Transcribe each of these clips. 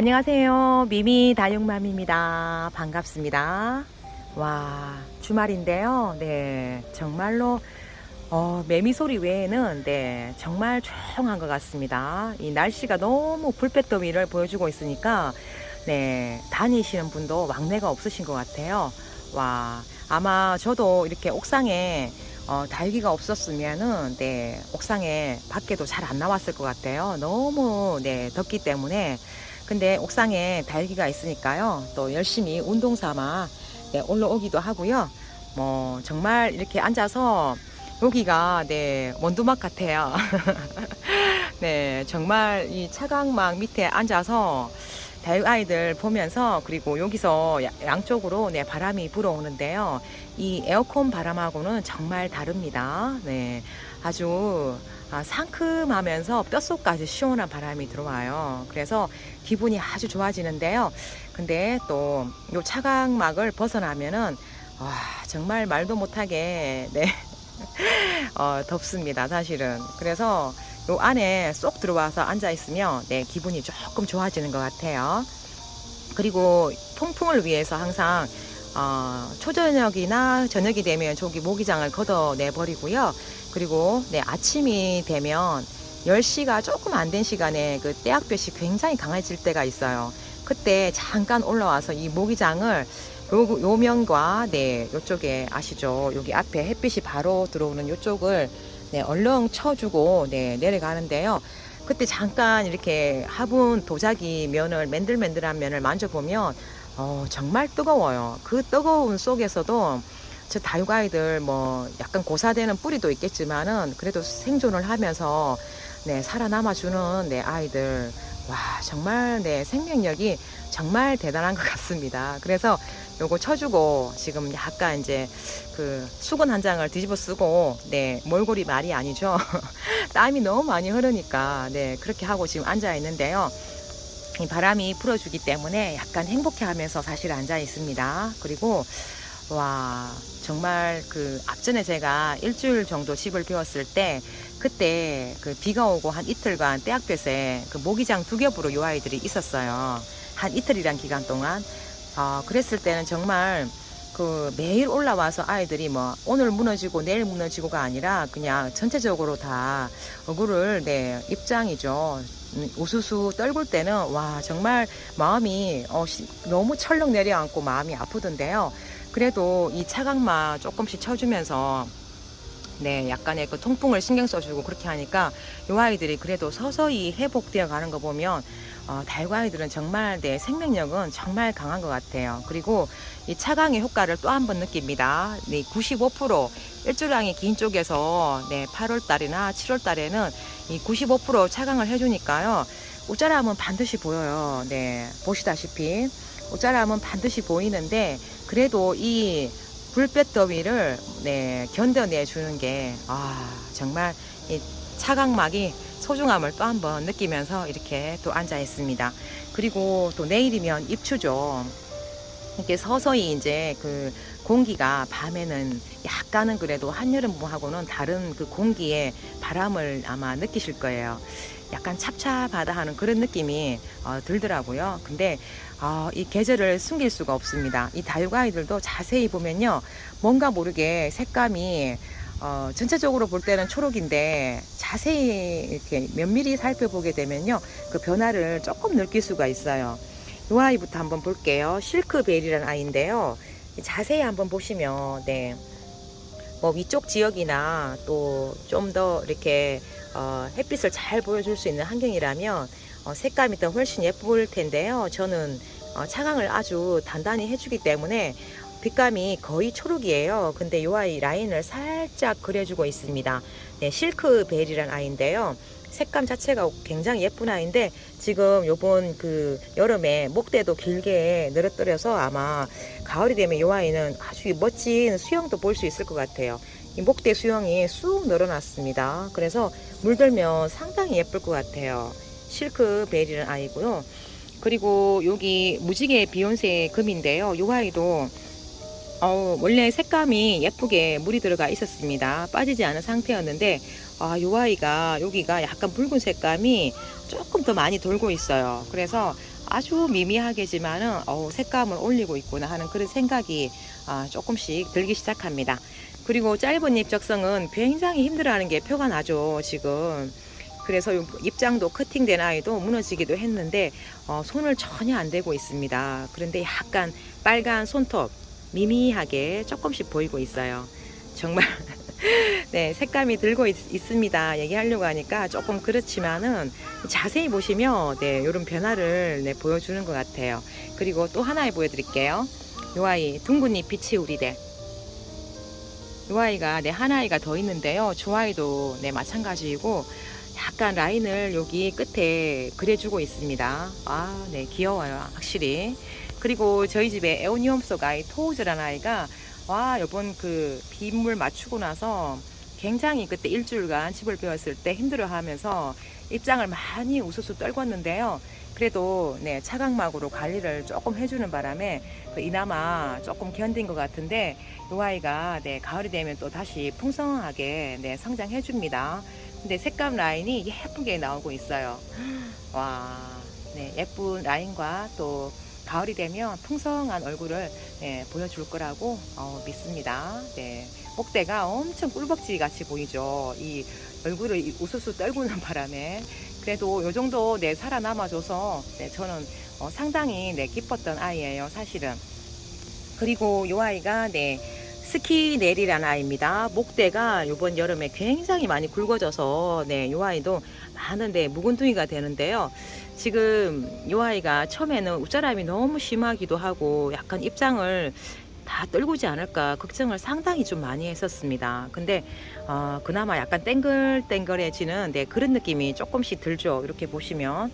안녕하세요. 미미 다육맘입니다. 반갑습니다. 와, 주말인데요. 네, 정말로 어, 매미 소리 외에는 네, 정말 조용한 것 같습니다. 이 날씨가 너무 불볕더위를 보여주고 있으니까 네, 다니시는 분도 왕래가 없으신 것 같아요. 와, 아마 저도 이렇게 옥상에 어, 달기가 없었으면은 네, 옥상에 밖에도 잘 안 나왔을 것 같아요. 너무 네, 덥기 때문에 근데 옥상에 달기가 있으니까요. 또 열심히 운동 삼아 네, 올라오기도 하고요. 뭐 정말 이렇게 앉아서 여기가 네 원두막 같아요. 네 정말 이 차강막 밑에 앉아서 다육 아이들 보면서 그리고 여기서 야- 양쪽으로 네 바람이 불어오는데요. 이 에어컨 바람하고는 정말 다릅니다. 네 아주 아, 상큼하면서 뼛속까지 시원한 바람이 들어와요. 그래서 기분이 아주 좋아지는데요. 근데 또 요 차광막을 벗어나면은 와, 정말 말도 못하게 네. 어, 덥습니다. 사실은. 그래서 요 안에 쏙 들어와서 앉아 있으면 네, 기분이 조금 좋아지는 것 같아요. 그리고 통풍을 위해서 항상 어, 초저녁이나 저녁이 되면 저기 모기장을 걷어내 버리고요. 그리고 네, 아침이 되면 10시가 조금 안 된 시간에 그 떼약볕이 굉장히 강해질 때가 있어요. 그때 잠깐 올라와서 이 모기장을 요, 요면과 네, 요쪽에 아시죠? 여기 앞에 햇빛이 바로 들어오는 요쪽을 네, 얼렁 쳐주고 네, 내려가는데요. 그때 잠깐 이렇게 화분 도자기 면을 맨들맨들한 면을 만져보면 어, 정말 뜨거워요. 그 뜨거운 속에서도 저 다육아이들 뭐 약간 고사되는 뿌리도 있겠지만은 그래도 생존을 하면서 네, 살아남아주는 네, 아이들. 와, 정말 네, 생명력이 정말 대단한 것 같습니다. 그래서 요거 쳐주고 지금 약간 이제 그 수건 한 장을 뒤집어 쓰고 네, 몰골이 말이 아니죠. 땀이 너무 많이 흐르니까 네, 그렇게 하고 지금 앉아 있는데요. 이 바람이 불어주기 때문에 약간 행복해 하면서 사실 앉아 있습니다. 그리고 와 정말 그 앞전에 제가 일주일 정도 집을 비웠을 때 그때 그 비가 오고 한 이틀간 떼약볕에 그 모기장 두 겹으로 요 아이들이 있었어요. 한 이틀이란 기간 동안. 어, 그랬을 때는 정말 그 매일 올라와서 아이들이 뭐 오늘 무너지고 내일 무너지고가 아니라 그냥 전체적으로 다 얼굴을 네 입장이죠. 음, 우수수 떨굴 때는 와 정말 마음이 어, 시- 너무 철렁 내려앉고 마음이 아프던데요. 그래도 이 차강마 조금씩 쳐주면서 네, 약간의 그 통풍을 신경 써주고 그렇게 하니까 요 아이들이 그래도 서서히 회복되어 가는 거 보면 어, 달과아이들은 정말 내 생명력은 정말 강한 것 같아요. 그리고 이 차강의 효과를 또 한 번 느낍니다. 네, 95% 일주량이 긴 쪽에서 네, 8월 달이나 7월 달에는 이 95% 차강을 해주니까요. 옷자람은 반드시 보여요. 네, 보시다시피 옷자람은 반드시 보이는데 그래도 이 불볕 더위를 네, 견뎌내 주는 게 아, 정말 이 차강막이 소중함을 또 한번 느끼면서 이렇게 또 앉아 있습니다. 그리고 또 내일이면 입추죠. 이렇게 서서히 이제 그 공기가 밤에는 약간은 그래도 한여름하고는 다른 그 공기의 바람을 아마 느끼실 거예요. 약간 찹찹하다 하는 그런 느낌이 어, 들더라고요. 근데 어, 이 계절을 숨길 수가 없습니다. 이 다육아이들도 자세히 보면요. 뭔가 모르게 색감이 어, 전체적으로 볼 때는 초록인데 자세히 이렇게 면밀히 살펴보게 되면요. 그 변화를 조금 느낄 수가 있어요. 이 아이부터 한번 볼게요. 실크벨이라는 아이인데요. 자세히 한번 보시면, 네. 뭐 위쪽 지역이나 또 좀 더 이렇게 어, 햇빛을 잘 보여줄 수 있는 환경이라면 어, 색감이 더 훨씬 예쁠 텐데요. 저는 어, 차광을 아주 단단히 해주기 때문에 빛감이 거의 초록이에요. 근데 이 아이 라인을 살짝 그려주고 있습니다. 네, 실크 벨이라는 아이인데요. 색감 자체가 굉장히 예쁜 아이인데 지금 요번 그 여름에 목대도 길게 늘어뜨려서 아마 가을이 되면 이 아이는 아주 멋진 수영도 볼 수 있을 것 같아요. 이 목대 수영이 쑥 늘어났습니다. 그래서 물들면 상당히 예쁠 것 같아요. 실크벨이라는 아이고요. 그리고 여기 무지개 비욘세 금인데요. 이 아이도 어, 원래 색감이 예쁘게 물이 들어가 있었습니다. 빠지지 않은 상태였는데 아, 요 아이가 여기가 약간 붉은 색감이 조금 더 많이 돌고 있어요. 그래서 아주 미미하게지만은 어, 색감을 올리고 있구나 하는 그런 생각이 아, 조금씩 들기 시작합니다. 그리고 짧은 잎 적성은 굉장히 힘들어하는 게 표가 나죠 지금. 그래서 요 입장도 커팅된 아이도 무너지기도 했는데 어, 손을 전혀 안 대고 있습니다. 그런데 약간 빨간 손톱 미미하게 조금씩 보이고 있어요. 정말 네 색감이 들고 있, 습니다 얘기하려고 하니까 조금 그렇지만은 자세히 보시면 네 이런 변화를 네, 보여주는 것 같아요. 그리고 또 하나 보여드릴게요. 요 아이 둥근잎 비치우리대. 요 아이가 네 하나아이가 더 있는데요. 저 아이도 네 마찬가지이고 약간 라인을 여기 끝에 그려주고 있습니다. 아, 네, 귀여워요. 확실히. 그리고 저희 집에 에오니움 속 아이 토우즈라는 아이가 와, 요번 그 빗물 맞추고 나서 굉장히 그때 일주일간 집을 배웠을 때 힘들어 하면서 입장을 많이 우수수 떨궜는데요. 그래도 네, 차각막으로 관리를 조금 해주는 바람에 그 이나마 조금 견딘 것 같은데 이 아이가 네, 가을이 되면 또 다시 풍성하게 네, 성장해 줍니다. 근데 색감 라인이 예쁘게 나오고 있어요. 와, 네, 예쁜 라인과 또 가을이 되면 풍성한 얼굴을 네, 보여줄 거라고 어, 믿습니다. 네, 목대가 엄청 꿀벅지 같이 보이죠. 이 얼굴을 이 우수수 떨구는 바람에 그래도 요 정도 네, 살아남아줘서 네, 저는 어, 상당히 네, 기뻤던 아이예요, 사실은. 그리고 요 아이가 네, 스키넬이라는 아이입니다. 목대가 이번 여름에 굉장히 많이 굵어져서 네, 요 아이도 많은데 묵은둥이가 되는데요. 지금 요 아이가 처음에는 웃자람이 너무 심하기도 하고 약간 입장을 다 떨구지 않을까 걱정을 상당히 좀 많이 했었습니다. 근데 어, 그나마 약간 땡글땡글해지는 네, 그런 느낌이 조금씩 들죠. 이렇게 보시면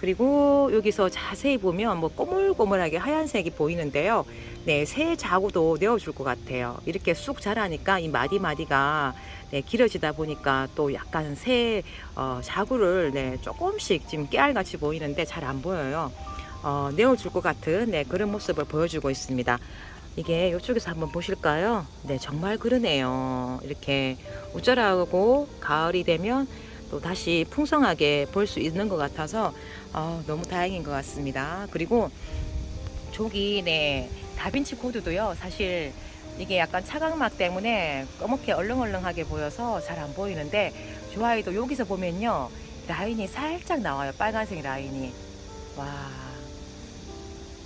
그리고 여기서 자세히 보면 뭐 꼬물꼬물하게 하얀색이 보이는데요. 네, 새 자구도 내어줄 것 같아요. 이렇게 쑥 자라니까 이 마디마디가 네, 길어지다 보니까 또 약간 새 어, 자구를 네, 조금씩 지금 깨알같이 보이는데 잘 안 보여요. 어, 내어줄 것 같은 네, 그런 모습을 보여주고 있습니다. 이게 이쪽에서 한번 보실까요? 네, 정말 그러네요. 이렇게 우절하고 가을이 되면 또 다시 풍성하게 볼 수 있는 것 같아서 어, 너무 다행인 것 같습니다. 그리고 저기 네 다빈치 코드도요. 사실 이게 약간 차각막 때문에 검게 얼렁얼렁하게 보여서 잘 안 보이는데 저 아이도 여기서 보면요 라인이 살짝 나와요. 빨간색 라인이 와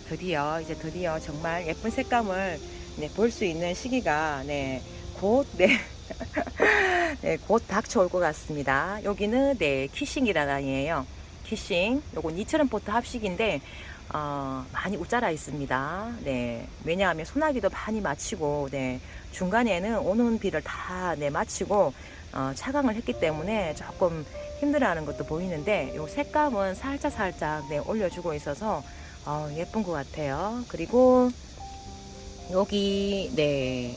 드디어 이제 드디어 정말 예쁜 색감을 네, 볼 수 있는 시기가 네, 곧 네. 네, 곧 닥쳐올 것 같습니다. 여기는 네, 키싱이라는 아이예요. 키싱. 요건 2,000원 포트 합식인데 어, 많이 우짜라 있습니다. 네. 왜냐하면 소나기도 많이 마치고 네, 중간에는 오는 비를 다 네, 마치고 어, 차강을 했기 때문에 조금 힘들어하는 것도 보이는데 요 색감은 살짝 살짝 네, 올려주고 있어서 어, 예쁜 것 같아요. 그리고 여기 네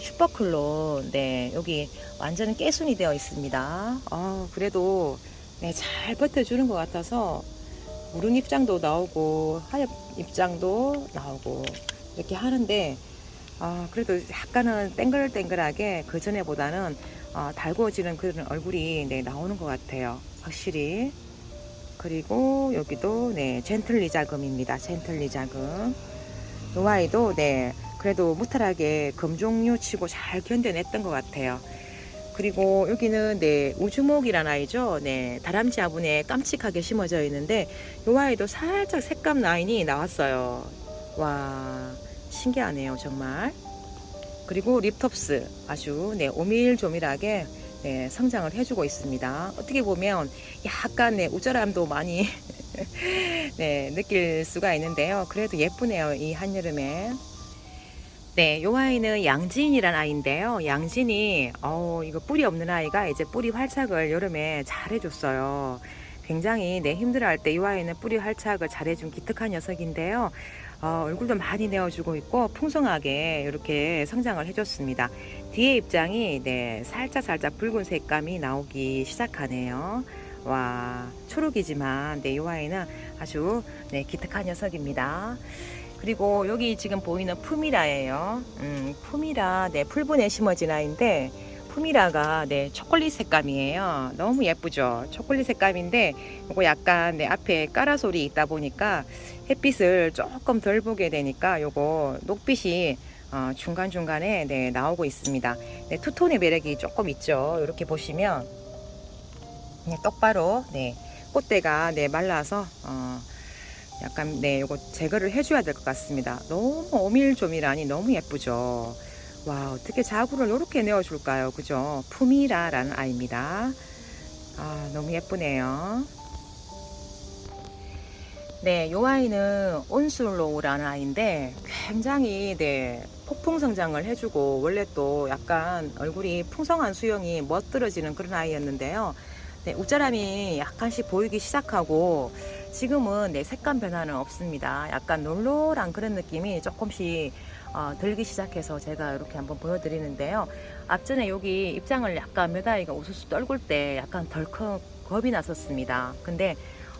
슈퍼클론 네 여기 완전 깨순이 되어 있습니다. 어, 그래도 네, 잘 버텨주는 것 같아서 무른 입장도 나오고 하엽 입장도 나오고 이렇게 하는데 아, 그래도 약간은 땡글땡글하게 그 전에보다는 어, 달구어지는 그런 얼굴이 네, 나오는 것 같아요. 확실히. 그리고 여기도 네 젠틀리 자금입니다. 젠틀리 자금. 이 아이도 네 그래도 무탈하게 금종류 치고 잘 견뎌냈던 것 같아요. 그리고 여기는 네 우주목이란 아이죠. 네 다람쥐 화분에 깜찍하게 심어져 있는데 이 아이도 살짝 색감 라인이 나왔어요. 와 신기하네요 정말. 그리고 립톱스 아주 네 오밀조밀하게 네, 성장을 해주고 있습니다. 어떻게 보면 약간 네, 우절함도 많이 네, 느낄 수가 있는데요. 그래도 예쁘네요. 이 한여름에. 네, 요 아이는 양진이란 아이인데요. 양진이 어 이거 뿌리 없는 아이가 이제 뿌리 활착을 여름에 잘 해줬어요. 굉장히 네 힘들어할 때 이 아이는 뿌리 활착을 잘해준 기특한 녀석인데요. 어, 얼굴도 많이 내어주고 있고 풍성하게 이렇게 성장을 해줬습니다. 뒤에 입장이 네 살짝 살짝 붉은 색감이 나오기 시작하네요. 와 초록이지만 네이 아이는 아주 네 기특한 녀석입니다. 그리고 여기 지금 보이는 푸미라예요. 음, 푸미라 네 풀분에 심어진 아이인데 푸미라가 네 초콜릿 색감이에요. 너무 예쁘죠. 초콜릿 색감인데 이거 약간 네 앞에 까라솔이 있다 보니까 햇빛을 조금 덜 보게 되니까 요거 녹빛이 어, 중간 중간에 네 나오고 있습니다. 네, 투톤의 매력이 조금 있죠. 이렇게 보시면 네, 똑바로 네 꽃대가 네 말라서 어, 약간 네 요거 제거를 해줘야 될 것 같습니다. 너무 오밀조밀하니 너무 예쁘죠. 와 어떻게 자구를 이렇게 내어줄까요? 그죠? 푸미라라는 아이입니다. 아 너무 예쁘네요. 네 요 아이는 온술로우라는 아이인데 굉장히 네 폭풍 성장을 해주고 원래 또 약간 얼굴이 풍성한 수영이 멋들어지는 그런 아이였는데요. 네, 웃자람이 약간씩 보이기 시작하고 지금은 내 색감 변화는 없습니다. 약간 놀놀한 그런 느낌이 조금씩 어, 들기 시작해서 제가 이렇게 한번 보여드리는데요. 앞전에 여기 입장을 약간 몇 아이가 우수수 떨굴 때 약간 덜컥 겁이 났었습니다. 근데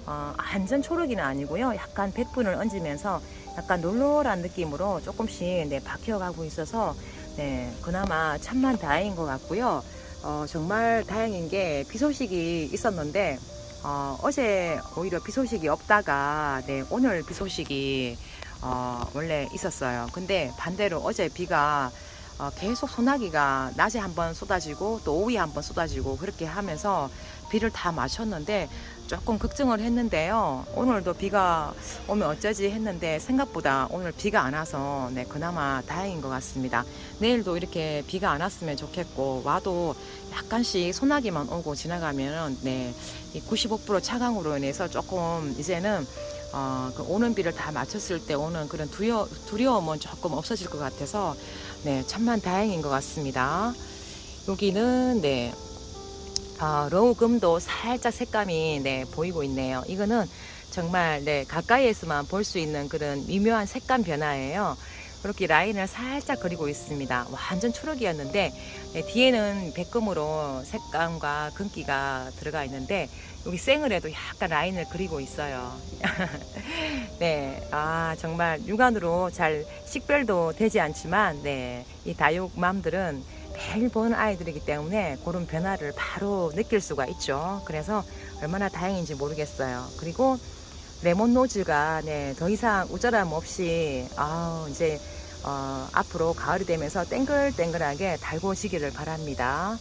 어, 완전 초록이는 아니고요. 약간 백분을 얹으면서 약간 놀놀한 느낌으로 조금씩 네, 박혀가고 있어서 네, 그나마 참만 다행인 것 같고요. 어, 정말 다행인 게 비 소식이 있었는데 어, 어제 오히려 비 소식이 없다가 네, 오늘 비 소식이 어, 원래 있었어요. 근데 반대로 어제 비가 어, 계속 소나기가 낮에 한번 쏟아지고 또 오후에 한번 쏟아지고 그렇게 하면서 비를 다 맞췄는데 조금 걱정을 했는데요. 오늘도 비가 오면 어쩌지 했는데 생각보다 오늘 비가 안 와서 네, 그나마 다행인 것 같습니다. 내일도 이렇게 비가 안 왔으면 좋겠고 와도 약간씩 소나기만 오고 지나가면은 네, 95% 차강으로 인해서 조금 이제는 어, 그 오는 비를 다 맞췄을 때 오는 그런 두려, 두려움은 조금 없어질 것 같아서 네, 참만 다행인 것 같습니다. 여기는 네, 아, 로우금도 살짝 색감이 네, 보이고 있네요. 이거는 정말 네, 가까이에서만 볼 수 있는 그런 미묘한 색감 변화예요. 이렇게 라인을 살짝 그리고 있습니다. 완전 초록이었는데 네, 뒤에는 백금으로 색감과 금기가 들어가 있는데 여기 생을 해도 약간 라인을 그리고 있어요. 네, 아 정말 육안으로 잘 식별도 되지 않지만 네, 이 다육맘들은 매일 보는 아이들이기 때문에 그런 변화를 바로 느낄 수가 있죠. 그래서 얼마나 다행인지 모르겠어요. 그리고 레몬 노즈가 네, 더 이상 우절함 없이 아 이제 어, 앞으로 가을이 되면서 땡글땡글하게 달궈지기를 바랍니다.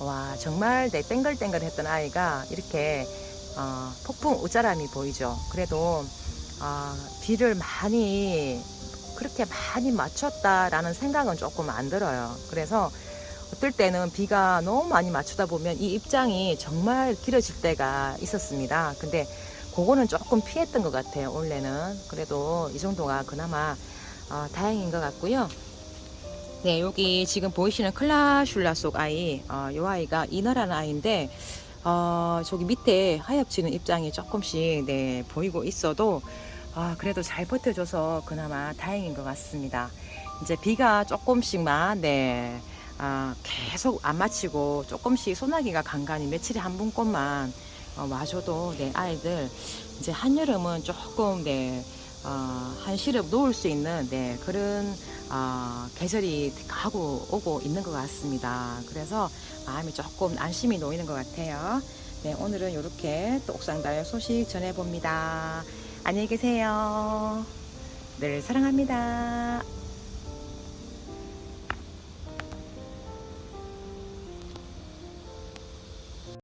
와 정말 내 땡글땡글했던 아이가 이렇게 어, 폭풍 우짜람이 보이죠. 그래도 어, 비를 많이 그렇게 많이 맞췄다라는 생각은 조금 안 들어요. 그래서 어떨 때는 비가 너무 많이 맞추다 보면 이 입장이 정말 길어질 때가 있었습니다. 근데 그거는 조금 피했던 것 같아요. 원래는 그래도 이 정도가 그나마 어, 다행인 것 같고요. 네, 여기 지금 보이시는 클라슐라 속 아이, 어, 이 아이가 이너라는 아이인데, 어, 저기 밑에 하얗지는 입장이 조금씩 네, 보이고 있어도, 아, 그래도 잘 버텨줘서 그나마 다행인 것 같습니다. 이제 비가 조금씩만, 네, 아, 계속 안 마치고 조금씩 소나기가 간간히 며칠에 한 분꼴만 어, 와줘도 네, 아이들 이제 한여름은 조금 네, 어, 한시름 놓을 수 있는 네, 그런 어, 계절이 가고 오고 있는 것 같습니다. 그래서 마음이 조금 안심이 놓이는 것 같아요. 네, 오늘은 이렇게 또 옥상달 소식 전해봅니다. 안녕히 계세요. 늘 사랑합니다.